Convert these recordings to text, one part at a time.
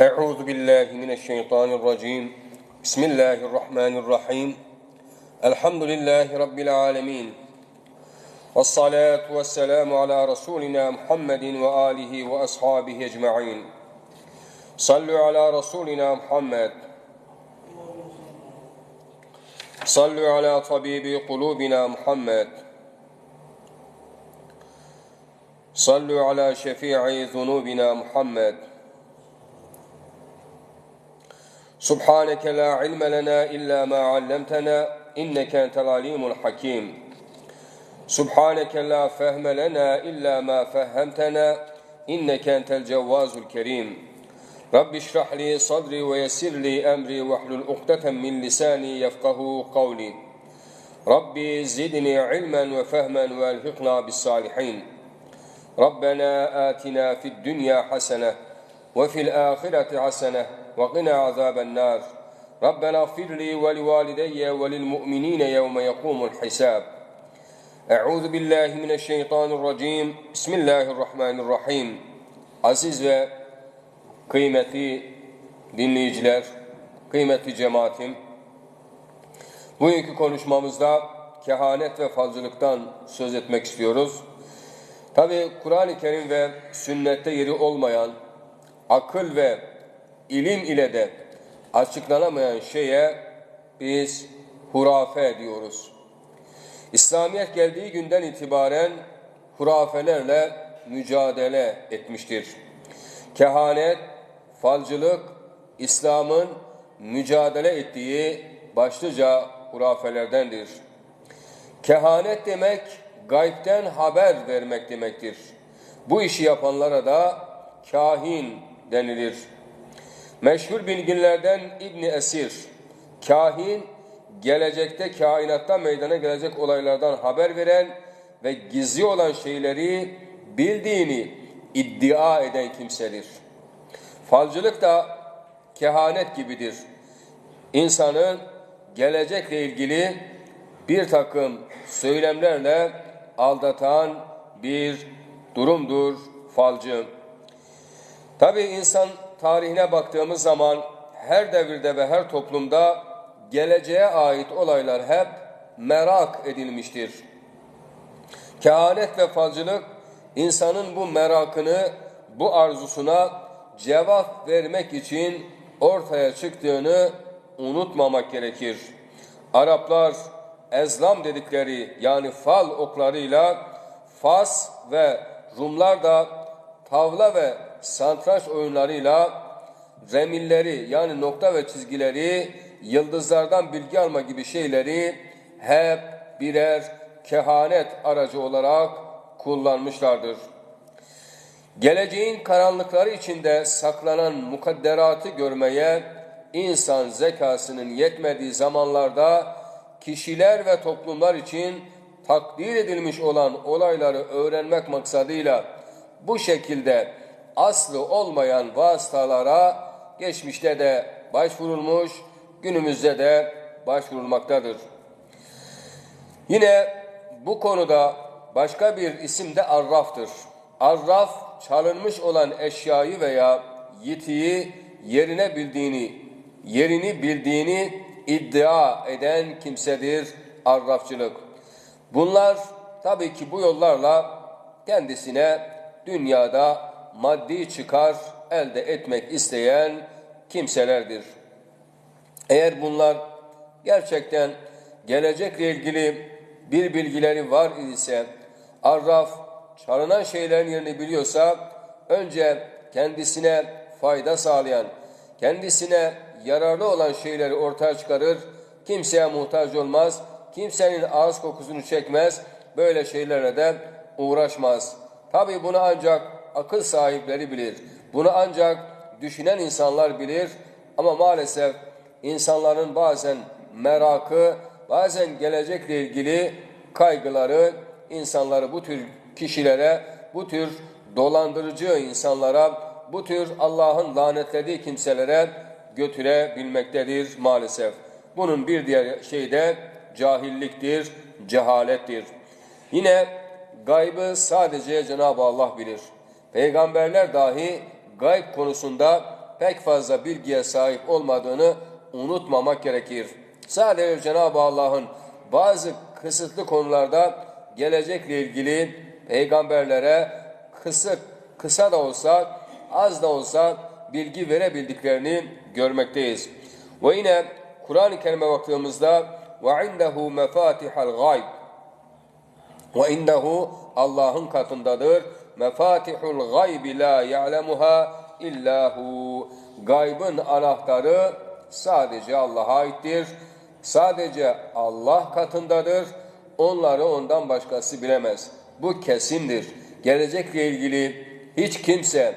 أعوذ بالله من الشيطان الرجيم. بسم الله الرحمن الرحيم. الحمد لله رب العالمين. والصلاة والسلام على رسولنا محمد وآله وأصحابه أجمعين. صلوا على رسولنا محمد. صلوا على طبيب قلوبنا محمد. صلوا على شفيع ذنوبنا محمد. سبحانك لا علم لنا إلا ما علمتنا إنك أنت العليم الحكيم. سبحانك لا فهم لنا إلا ما فهمتنا إنك أنت الجواز الكريم. رب اشرح لي صدري ويسر لي أمري واحلل عقدة من لساني يفقه قولي. ربي زدني علما وفهما وألحقنا بالصالحين. ربنا آتنا في الدنيا حسنة وفي الآخرة حسنة وقنا عذاب النار ربنا اغفر لي ولوالدي وللمؤمنين يوم يقوم الحساب أعوذ بالله من الشيطان الرجيم بسم الله الرحمن الرحيم Aziz ve kıymetli dinleyiciler, kıymetli cemaatim, bugünkü konuşmamızda kehanet ve falcılıktan söz etmek istiyoruz. Tabi Kur'an-ı Kerim ve sünnette yeri olmayan, akıl ve ilim ile de açıklanamayan şeye biz hurafe diyoruz. İslamiyet geldiği günden itibaren hurafelerle mücadele etmiştir. Kehanet, falcılık, İslam'ın mücadele ettiği başlıca hurafelerdendir. Kehanet demek, gaybden haber vermek demektir. Bu işi yapanlara da kahin denilir. Meşhur bilginlerden İbni Esir, kahin, gelecekte kainatta meydana gelecek olaylardan haber veren ve gizli olan şeyleri bildiğini iddia eden kimsedir. Falcılık da kehanet gibidir. İnsanın gelecekle ilgili bir takım söylemlerle aldatan bir durumdur falcı. Tabi insan tarihine baktığımız zaman her devirde ve her toplumda geleceğe ait olaylar hep merak edilmiştir. Kehanet ve falcılık insanın bu merakını, bu arzusuna cevap vermek için ortaya çıktığını unutmamak gerekir. Araplar ezlam dedikleri yani fal oklarıyla Fas ve Rumlar da tavla ve santraç oyunlarıyla remilleri yani nokta ve çizgileri, yıldızlardan bilgi alma gibi şeyleri hep birer kehanet aracı olarak kullanmışlardır. Geleceğin karanlıkları içinde saklanan mukadderatı görmeye insan zekasının yetmediği zamanlarda kişiler ve toplumlar için takdir edilmiş olan olayları öğrenmek maksadıyla bu şekilde aslı olmayan vasıtalara geçmişte de başvurulmuş, günümüzde de başvurulmaktadır. Yine bu konuda başka bir isim de arraftır. Arraf çalınmış olan eşyayı veya yitiyi yerine bildiğini, yerini bildiğini iddia eden kimsedir arrafçılık. Bunlar tabii ki bu yollarla kendisine dünyada maddi çıkar elde etmek isteyen kimselerdir. Eğer bunlar gerçekten gelecekle ilgili bir bilgileri var ise, arraf çalınan şeylerin yerini biliyorsa, önce kendisine fayda sağlayan, kendisine yararlı olan şeyleri ortaya çıkarır, kimseye muhtaç olmaz, kimsenin ağız kokusunu çekmez, böyle şeylerle de uğraşmaz. Tabi bunu ancak akıl sahipleri bilir. Bunu ancak düşünen insanlar bilir. Ama maalesef insanların bazen merakı, bazen gelecekle ilgili kaygıları insanları bu tür kişilere, bu tür dolandırıcı insanlara, bu tür Allah'ın lanetlediği kimselere götürebilmektedir maalesef. Bunun bir diğer şey de cahilliktir, cehalettir. Yine gaybı sadece Cenab-ı Allah bilir. Peygamberler dahi gayb konusunda pek fazla bilgiye sahip olmadığını unutmamak gerekir. Sadece Cenab-ı Allah'ın bazı kısıtlı konularda gelecekle ilgili peygamberlere kısa, kısa da olsa az da olsa bilgi verebildiklerini görmekteyiz. Ve yine Kur'an-ı Kerim'e baktığımızda ve indehu mefatihal gayb ve indehu Allah'ın katındadır. Mefatihul gaybi la ya'lemuha illahu. Gaybın anahtarı sadece Allah'a aittir. Sadece Allah katındadır. Onları ondan başkası bilemez. Bu kesindir. Gelecekle ilgili hiç kimse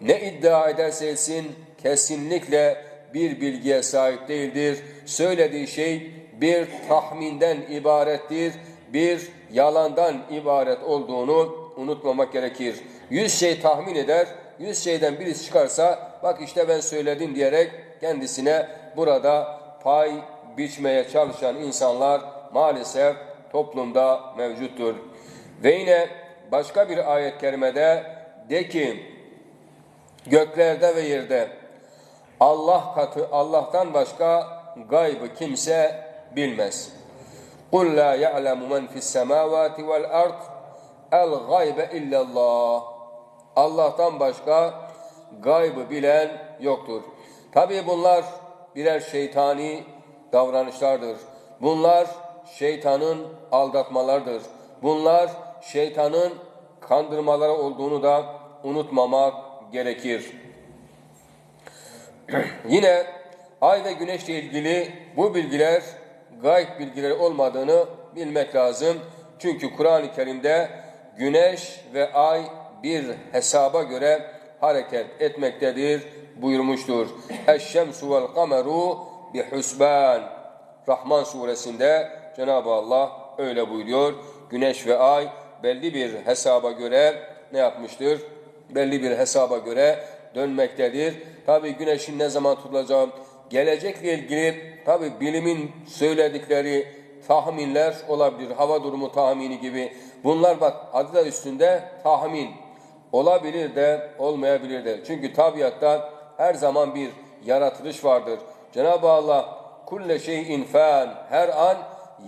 ne iddia ederse etsin kesinlikle bir bilgiye sahip değildir. Söylediği şey bir tahminden ibarettir. Bir yalandan ibaret olduğunu unutmamak gerekir. Yüz şey tahmin eder, yüz şeyden birisi çıkarsa bak işte ben söyledim diyerek kendisine burada pay biçmeye çalışan insanlar maalesef toplumda mevcuttur. Ve yine başka bir ayet kerimede de ki göklerde ve yerde Allah katı Allah'tan başka gaybı kimse bilmez. قُلْ لَا يَعْلَمُ مَنْ فِي السَّمَاوَاتِ وَالْأَرْضِ El gaybe illallah. Allah'tan başka gaybı bilen yoktur. Tabi bunlar birer şeytani davranışlardır. Bunlar şeytanın aldatmalardır. Bunlar şeytanın kandırmaları olduğunu da unutmamak gerekir. Yine ay ve güneşle ilgili bu bilgiler gayb bilgileri olmadığını bilmek lazım. Çünkü Kur'an-ı Kerim'de güneş ve ay bir hesaba göre hareket etmektedir buyurmuştur. Eşşemsu vel kameru bihusban. Rahman suresinde Cenab-ı Allah öyle buyuruyor. Güneş ve ay belli bir hesaba göre ne yapmıştır? Belli bir hesaba göre dönmektedir. Tabi güneşin ne zaman tutulacağı, gelecekle ilgili tabi bilimin söyledikleri tahminler olabilir. Hava durumu tahmini gibi. Bunlar bak adı da üstünde tahmin. Olabilir de olmayabilir de. Çünkü tabiatta her zaman bir yaratılış vardır. Cenab-ı Allah kulle şeyin fan her an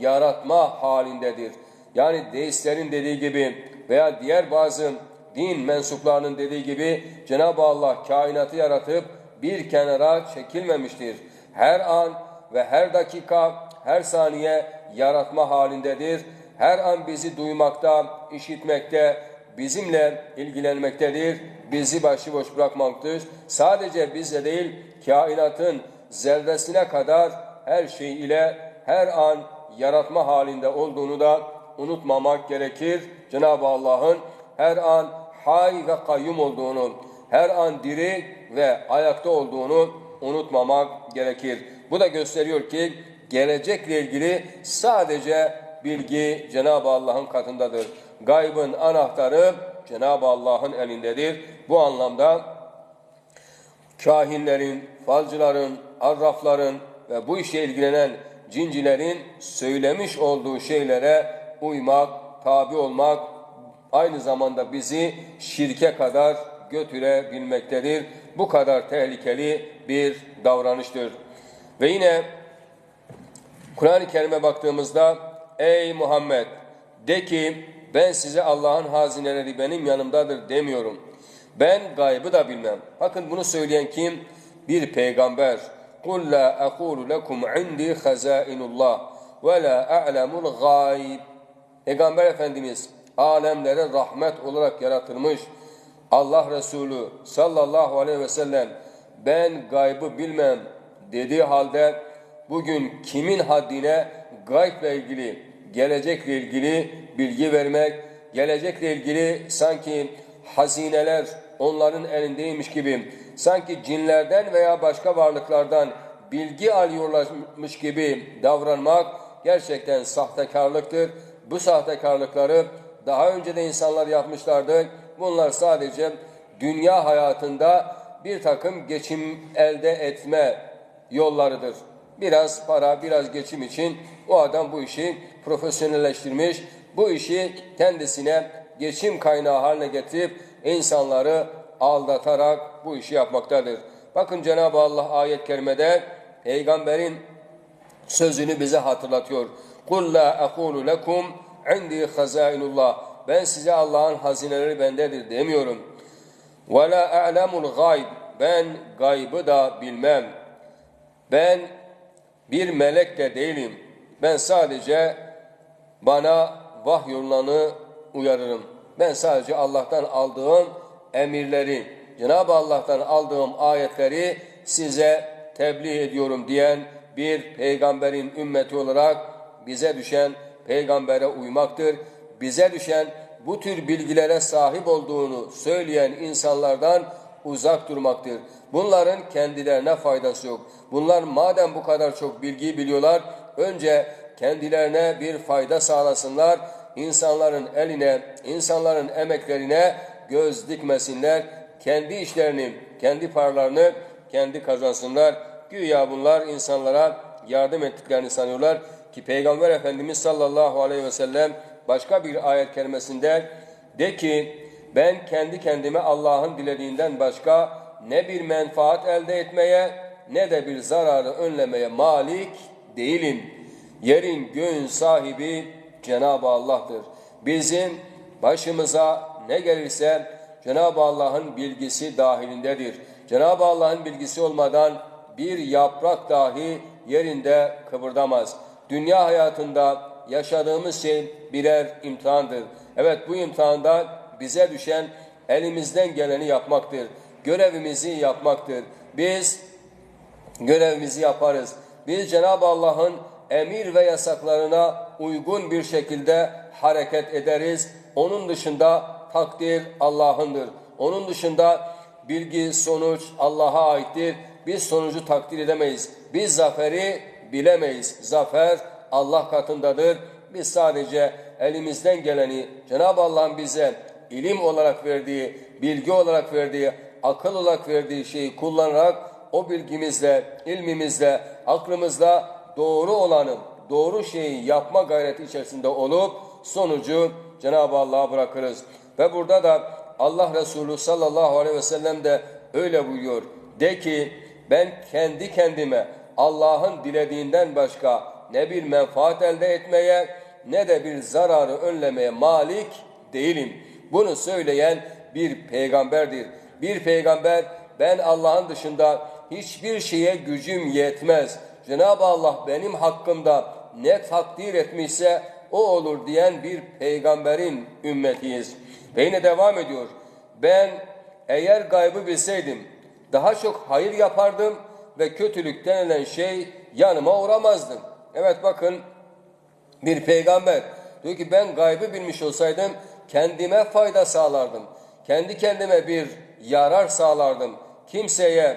yaratma halindedir. Yani deistlerin dediği gibi veya diğer bazı din mensuplarının dediği gibi Cenab-ı Allah kainatı yaratıp bir kenara çekilmemiştir. Her an ve her dakika, her saniye yaratma halindedir. Her an bizi duymakta, işitmekte, bizimle ilgilenmektedir. Bizi başıboş bırakmaktır. Sadece bizle değil, kainatın zerresine kadar her şey ile her an yaratma halinde olduğunu da unutmamak gerekir. Cenab-ı Allah'ın her an hay ve kayyum olduğunu, her an diri ve ayakta olduğunu unutmamak gerekir. Bu da gösteriyor ki gelecekle ilgili sadece bilgi Cenab-ı Allah'ın katındadır. Gaybın anahtarı Cenab-ı Allah'ın elindedir. Bu anlamda kahinlerin, falcıların, arrafların ve bu işe ilgilenen cincilerin söylemiş olduğu şeylere uymak, tabi olmak aynı zamanda bizi şirke kadar götürebilmektedir. Bu kadar tehlikeli bir davranıştır. Ve yine Kur'an-ı Kerim'e baktığımızda ey Muhammed de ki ben size Allah'ın hazineleri benim yanımdadır demiyorum. Ben gaybı da bilmem. Bakın bunu söyleyen kim? Bir peygamber. قُلْ لَا أَقُولُ لَكُمْ عِنْدِي خَزَائِنُ اللّٰهِ وَلَا أَعْلَمُ الْغَيْبِ Peygamber Efendimiz alemlere rahmet olarak yaratılmış Allah Resulü sallallahu aleyhi ve sellem ben gaybı bilmem dediği halde bugün kimin haddine gayble ilgili, gelecekle ilgili bilgi vermek, gelecekle ilgili sanki hazineler onların elindeymiş gibi, sanki cinlerden veya başka varlıklardan bilgi alıyorlarmış gibi davranmak gerçekten sahtekarlıktır. Bu sahtekarlıkları daha önce de insanlar yapmışlardı. Bunlar sadece dünya hayatında bir takım geçim elde etme yollarıdır. Biraz para, biraz geçim için o adam bu işi profesyonelleştirmiş. Bu işi kendisine geçim kaynağı haline getirip insanları aldatarak bu işi yapmaktadır. Bakın Cenab-ı Allah ayet-i kerimede peygamberin sözünü bize hatırlatıyor. Kul la aqulu lekum indi hazainullah. Ben size Allah'ın hazineleri bendedir demiyorum. La a'lemul gayb. Ben gaybı da bilmem. Ben bir melek de değilim. Ben sadece bana vahyolunanı uyarırım. Ben sadece Allah'tan aldığım emirleri, Cenab-ı Allah'tan aldığım ayetleri size tebliğ ediyorum diyen bir peygamberin ümmeti olarak bize düşen peygambere uymaktır. Bize düşen bu tür bilgilere sahip olduğunu söyleyen insanlardan uzak durmaktır. Bunların kendilerine faydası yok. Bunlar madem bu kadar çok bilgiyi biliyorlar, önce kendilerine bir fayda sağlasınlar, insanların eline, insanların emeklerine göz dikmesinler, kendi işlerini, kendi paralarını kendi kazansınlar. Güya bunlar insanlara yardım ettiklerini sanıyorlar ki Peygamber Efendimiz sallallahu aleyhi ve sellem başka bir ayet kerimesinde de ki ben kendi kendime Allah'ın dilediğinden başka ne bir menfaat elde etmeye ne de bir zararı önlemeye malik değilim. Yerin göğün sahibi Cenab-ı Allah'tır. Bizim başımıza ne gelirse Cenab-ı Allah'ın bilgisi dahilindedir. Cenab-ı Allah'ın bilgisi olmadan bir yaprak dahi yerinde kıvırdamaz. Dünya hayatında yaşadığımız şey birer imtihandır. Evet bu imtihanda bize düşen elimizden geleni yapmaktır. Görevimizi yapmaktır. Biz görevimizi yaparız. Biz Cenab-ı Allah'ın emir ve yasaklarına uygun bir şekilde hareket ederiz. Onun dışında takdir Allah'ındır. Onun dışında bilgi, sonuç Allah'a aittir. Biz sonucu takdir edemeyiz. Biz zaferi bilemeyiz. Zafer Allah katındadır. Biz sadece elimizden geleni Cenab-ı Allah'ın bize ilim olarak verdiği, bilgi olarak verdiği, akıl olarak verdiği şeyi kullanarak o bilgimizle, ilmimizle, aklımızla doğru olanı, doğru şeyi yapma gayreti içerisinde olup sonucu Cenab-ı Allah'a bırakırız. Ve burada da Allah Resulü sallallahu aleyhi ve sellem de öyle buyuruyor. De ki ben kendi kendime Allah'ın dilediğinden başka ne bir menfaat elde etmeye ne de bir zararı önlemeye malik değilim. Bunu söyleyen bir peygamberdir. Bir peygamber ben Allah'ın dışında hiçbir şeye gücüm yetmez. Cenab-ı Allah benim hakkımda ne takdir etmişse o olur diyen bir peygamberin ümmetiyiz. Ve yine devam ediyor. Ben eğer gaybı bilseydim daha çok hayır yapardım ve kötülük denilen şey yanıma uğramazdım. Evet bakın bir peygamber diyor ki ben gaybı bilmiş olsaydım kendime fayda sağlardım. Kendi kendime bir yarar sağlardım. Kimseye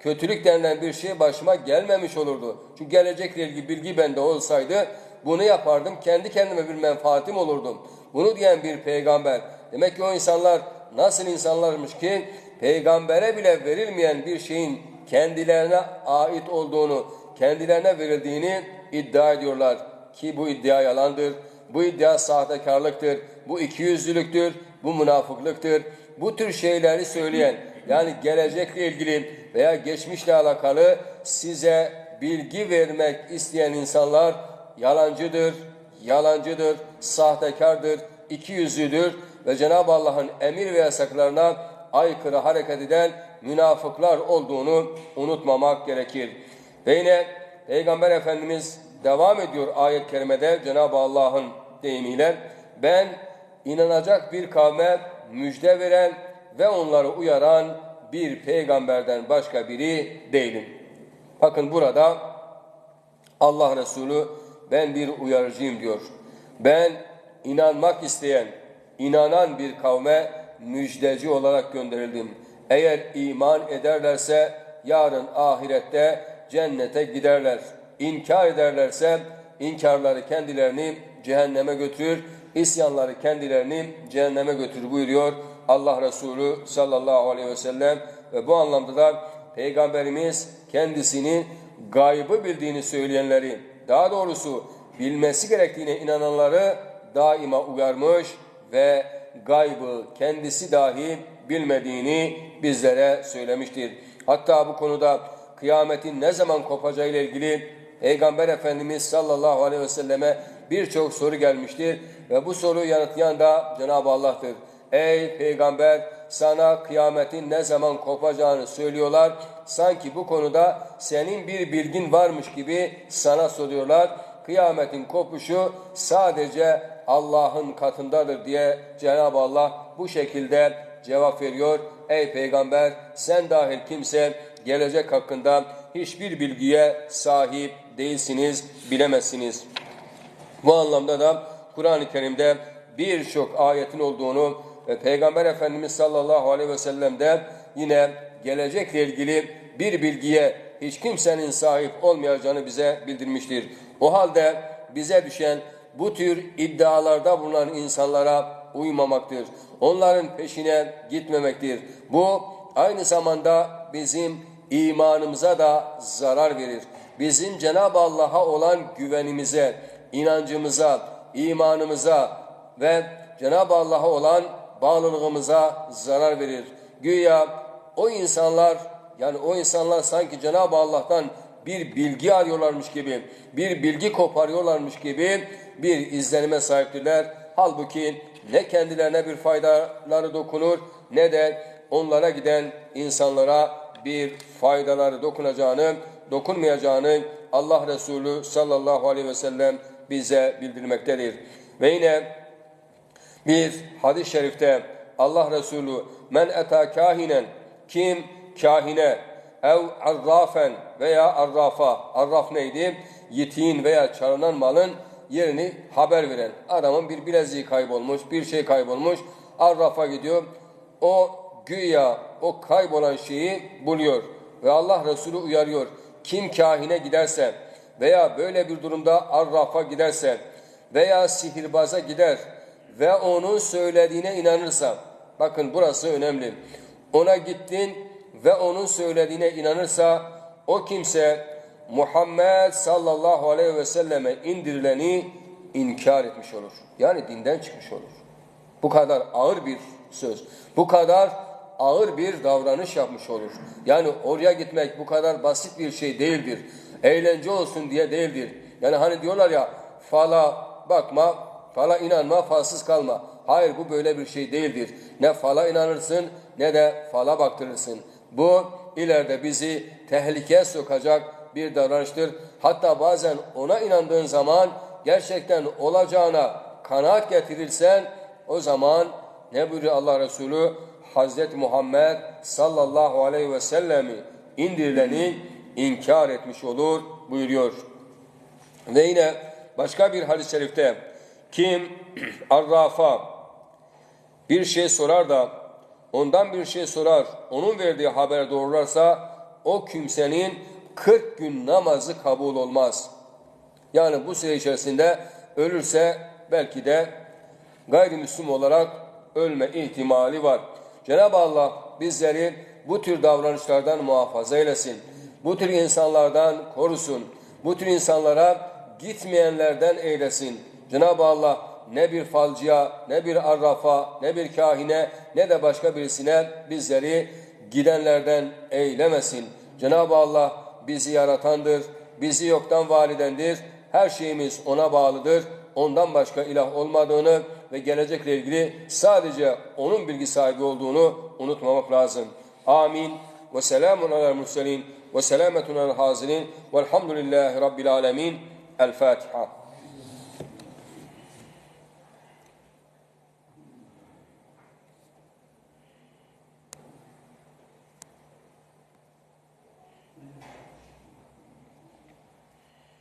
kötülük denilen bir şey başıma gelmemiş olurdu. Çünkü gelecekle ilgili bilgi bende olsaydı bunu yapardım. Kendi kendime bir menfaatim olurdum. Bunu diyen bir peygamber. Demek ki o insanlar nasıl insanlarmış ki peygambere bile verilmeyen bir şeyin kendilerine ait olduğunu, kendilerine verildiğini iddia ediyorlar. Ki bu iddia yalandır. Bu iddia sahtekarlıktır. Bu ikiyüzlülüktür. Bu münafıklıktır. Bu tür şeyleri söyleyen yani gelecekle ilgili veya geçmişle alakalı size bilgi vermek isteyen insanlar yalancıdır, yalancıdır, sahtekardır, ikiyüzlüdür ve Cenab-ı Allah'ın emir ve yasaklarına aykırı hareket eden münafıklar olduğunu unutmamak gerekir. Ve yine Peygamber Efendimiz devam ediyor ayet-i kerimede Cenab-ı Allah'ın deyimiyle ben inanacak bir kavme müjde veren ve onları uyaran bir peygamberden başka biri değilim. Bakın burada Allah Resulü ben bir uyarıcıyım diyor. Ben inanmak isteyen, inanan bir kavme müjdeci olarak gönderildim. Eğer iman ederlerse yarın ahirette cennete giderler. İnkar ederlerse inkarları kendilerini cehenneme götürür, isyanları kendilerini cehenneme götürür buyuruyor Allah Resulü sallallahu aleyhi ve sellem. Ve bu anlamda da Peygamberimiz kendisini gaybı bildiğini söyleyenleri, daha doğrusu bilmesi gerektiğine inananları daima uyarmış ve gaybı kendisi dahi bilmediğini bizlere söylemiştir. Hatta bu konuda kıyametin ne zaman kopacağı ile ilgili Peygamber Efendimiz sallallahu aleyhi ve selleme birçok soru gelmiştir ve bu soruyu yanıtlayan da Cenab-ı Allah'tır. Ey peygamber sana kıyametin ne zaman kopacağını söylüyorlar. Sanki bu konuda senin bir bilgin varmış gibi sana soruyorlar. Kıyametin kopuşu sadece Allah'ın katındadır diye Cenab-ı Allah bu şekilde cevap veriyor. Ey peygamber sen dahil kimse gelecek hakkında hiçbir bilgiye sahip değilsiniz, bilemezsiniz. Bu anlamda da Kur'an-ı Kerim'de birçok ayetin olduğunu ve Peygamber Efendimiz sallallahu aleyhi ve sellem de yine gelecekle ilgili bir bilgiye hiç kimsenin sahip olmayacağını bize bildirmiştir. O halde bize düşen bu tür iddialarda bulunan insanlara uymamaktır. Onların peşine gitmemektir. Bu aynı zamanda bizim imanımıza da zarar verir. Bizim Cenab-ı Allah'a olan güvenimize, inancımıza, imanımıza ve Cenab-ı Allah'a olan bağlılığımıza zarar verir. Güya o insanlar yani o insanlar sanki Cenab-ı Allah'tan bir bilgi arıyorlarmış gibi, bir bilgi koparıyorlarmış gibi bir izlenime sahiptirler. Halbuki ne kendilerine bir faydaları dokunur ne de onlara giden insanlara bir faydaları dokunacağını, dokunmayacağını Allah Resulü sallallahu aleyhi ve sellem bize bildirmektedir. Ve yine bir hadis-i şerifte Allah Resulü men eta kahinen kim kahine ev arrafen veya arrafa arraf neydi? Yitiğin veya çalınan malın yerini haber veren. Adamın bir bileziği kaybolmuş, bir şey kaybolmuş. Arrafa gidiyor. O güya o kaybolan şeyi buluyor. Ve Allah Resulü uyarıyor. Kim kahine giderse veya böyle bir durumda arrafa giderse veya sihirbaza gider ve onun söylediğine inanırsa, bakın burası önemli. Ona gittin ve onun söylediğine inanırsa o kimse Muhammed sallallahu aleyhi ve selleme indirileni inkar etmiş olur. Yani dinden çıkmış olur. Bu kadar ağır bir söz, bu kadar ağır bir davranış yapmış olur. Yani oraya gitmek bu kadar basit bir şey değildir. Eğlence olsun diye değildir. Yani hani diyorlar ya fala bakma, fala inanma, falsız kalma. Hayır bu böyle bir şey değildir. Ne fala inanırsın ne de fala baktırırsın. Bu ileride bizi tehlikeye sokacak bir davranıştır. Hatta bazen ona inandığın zaman gerçekten olacağına kanaat getirirsen o zaman ne buyuruyor Allah Resulü? Hazreti Muhammed sallallahu aleyhi ve sellemi indirileni inkar etmiş olur buyuruyor. Ve yine başka bir hadis-i şerifte kim arrafa bir şey sorar da ondan bir şey sorar, onun verdiği haber doğrularsa o kimsenin 40 gün namazı kabul olmaz. Yani bu süre içerisinde ölürse belki de gayrimüslim olarak ölme ihtimali var. Cenab-ı Allah bizleri bu tür davranışlardan muhafaza eylesin. Bu tür insanlardan korusun. Bu tür insanlara gitmeyenlerden eylesin. Cenab-ı Allah ne bir falcıya, ne bir arrafa, ne bir kahine, ne de başka birisine bizleri gidenlerden eylemesin. Cenab-ı Allah bizi yaratandır, bizi yoktan validendir. Her şeyimiz ona bağlıdır. Ondan başka ilah olmadığını ve gelecekle ilgili sadece onun bilgi sahibi olduğunu unutmamak lazım. Amin. Ve selamun alel murselin ve selametun alel hazirin velhamdülillahi rabbil alemin. El Fatiha.